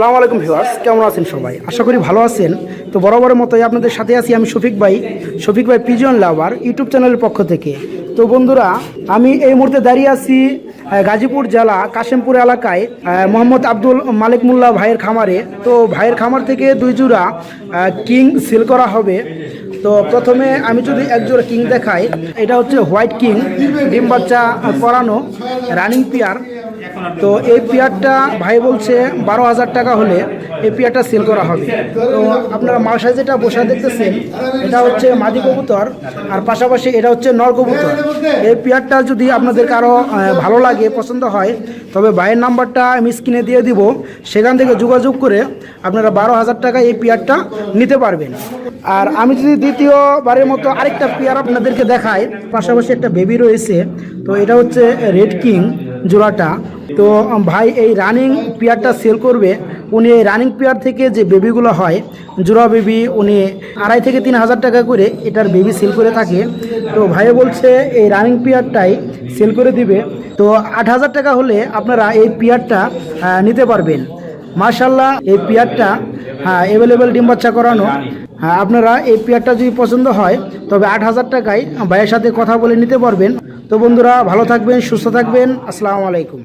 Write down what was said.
আসসালামু আলাইকুম ভিউয়ার্স, কেমন আছেন সবাই? আশা করি ভালো আছেন। তো বরাবরের মতোই আপনাদের সাথে আছি আমি শফিক ভাই শফিক ভাই পিজন লাভার ইউটিউব চ্যানেলের পক্ষ থেকে। তো বন্ধুরা, আমি এই মুহূর্তে দাঁড়িয়ে আছি গাজীপুর জেলা কাশেমপুর এলাকায় মোহাম্মদ আব্দুল মালিক মোল্লা ভাইয়ের খামারে। তো ভাইয়ের খামার থেকে দুই জোড়া কিং সিল করা হবে। তো প্রথমে আমি যদি এক জোড়া কিং দেখাই, এটা হচ্ছে হোয়াইট কিং, ডিম বাচ্চা করানো রানিং পিয়ার। তো এই পেয়ারটা ভাই বলছে বারো হাজার টাকা হলে এই পেয়ারটা সেল করা হবে। তো আপনারা মাসায় যেটা বসা দেখতেছেন, এটা হচ্ছে মাদি কবুতর আর পাশাপাশি এটা হচ্ছে নর কবুতর। এই পেয়ারটা যদি আপনাদের কারও ভালো লাগে, পছন্দ হয়, তবে ভাইয়ের নাম্বারটা আমি স্ক্রিনে দিয়ে দিব। সেখান থেকে যোগাযোগ করে আপনারা বারো হাজার টাকা এই পেয়ারটা নিতে পারবেন। আর আমি যদি দ্বিতীয়বারের মতো আরেকটা পেয়ার আপনাদেরকে দেখাই, পাশাপাশি একটা বেবি রয়েছে, তো এটা হচ্ছে রেড কিং জোড়াটা। তো ভাই এই রানিং পেয়ারটা সেল করবে। উনি এই রানিং পেয়ার থেকে যে বেবিগুলো হয়, জোড়া বেবি উনি আড়াই থেকে তিন হাজার টাকা করে এটার বেবি সেল করে থাকে। তো, ভাই বলছে এই রানিং পেয়ারটাই সেল করে দিবে। তো, আট হাজার টাকা হলে আপনারা এই পেয়ারটা নিতে পারবেন। মার্শাল্লাহ এই পেয়ারটা হ্যাঁ অ্যাভেলেবেল ডিম বাচ্চা করানো। হ্যাঁ আপনারা এই পেয়ারটা যদি পছন্দ হয়, তবে আট হাজার টাকায় ভাইয়ের সাথে কথা বলে নিতে পারবেন। তো বন্ধুরা ভালো থাকবেন সুস্থ থাকবেন। আসসালামু আলাইকুম।